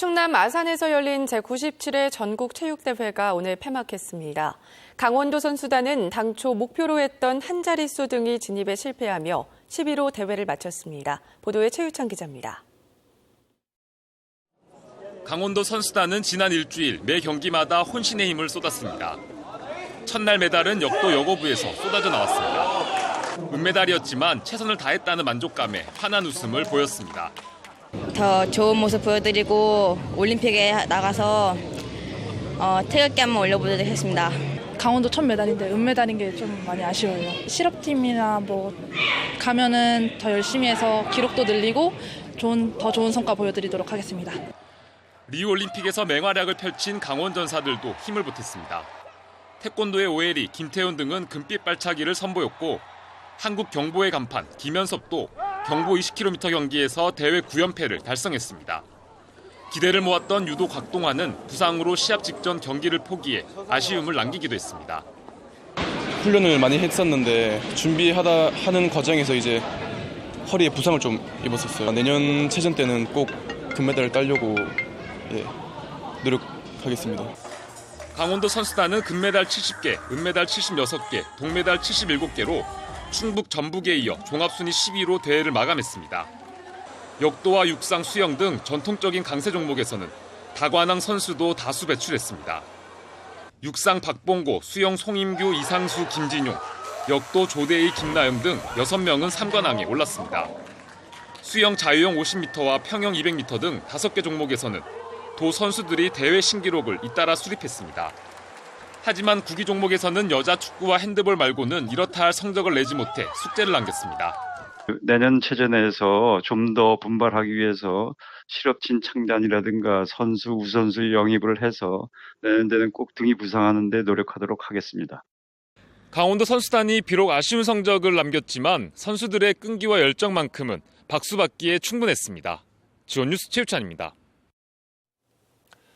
충남 아산에서 열린 제97회 전국 체육대회가 오늘 폐막했습니다. 강원도 선수단은 당초 목표로 했던 한 자릿수 등이 진입에 실패하며 11호 대회를 마쳤습니다. 보도에 최유찬 기자입니다. 강원도 선수단은 지난 일주일 매 경기마다 혼신의 힘을 쏟았습니다. 첫날 메달은 역도 여고부에서 쏟아져 나왔습니다. 은메달이었지만 최선을 다했다는 만족감에 환한 웃음을 보였습니다. 더 좋은 모습 보여드리고 올림픽에 나가서 어, 태극기 한번 올려보도록 하겠습니다. 강원도 첫 메달인데 은메달인 게 좀 많이 아쉬워요. 실업팀이나 뭐 가면은 더 열심히 해서 기록도 늘리고 좋은 더 좋은 성과 보여드리도록 하겠습니다. 리우 올림픽에서 맹활약을 펼친 강원 전사들도 힘을 보탰습니다. 태권도의 오해리, 김태훈 등은 금빛 발차기를 선보였고 한국 경보의 간판 김현섭도 경보 20km 경기에서 대회 9연패를 달성했습니다. 기대를 모았던 유도 곽동환은 부상으로 시합 직전 경기를 포기해 아쉬움을 남기기도 했습니다. 훈련을 많이 했었는데 준비하다 하는 과정에서 이제 허리에 부상을 좀 입었었어요. 내년 체전 때는 꼭 금메달을 따려고 예, 노력하겠습니다. 강원도 선수단은 금메달 70개, 은메달 76개, 동메달 77개로 충북 전북에 이어 종합순위 12위로 대회를 마감했습니다. 역도와 육상, 수영 등 전통적인 강세 종목에서는 다관왕 선수도 다수 배출했습니다. 육상 박봉고, 수영 송임규, 이상수, 김진용, 역도 조대희, 김나영 등 6명은 3관왕에 올랐습니다. 수영 자유형 50m와 평영 200m 등 5개 종목에서는 도 선수들이 대회 신기록을 잇따라 수립했습니다. 하지만 구기 종목에서는 여자 축구와 핸드볼 말고는 이렇다 할 성적을 내지 못해 숙제를 남겼습니다. 내년 체전에서 좀 더 분발하기 위해서 실업진 창단이라든가 선수 우선수 영입을 해서 내년 때는 꼭 등이 부상하는데 노력하도록 하겠습니다. 강원도 선수단이 비록 아쉬운 성적을 남겼지만 선수들의 끈기와 열정만큼은 박수받기에 충분했습니다. 지원 뉴스 최우찬입니다.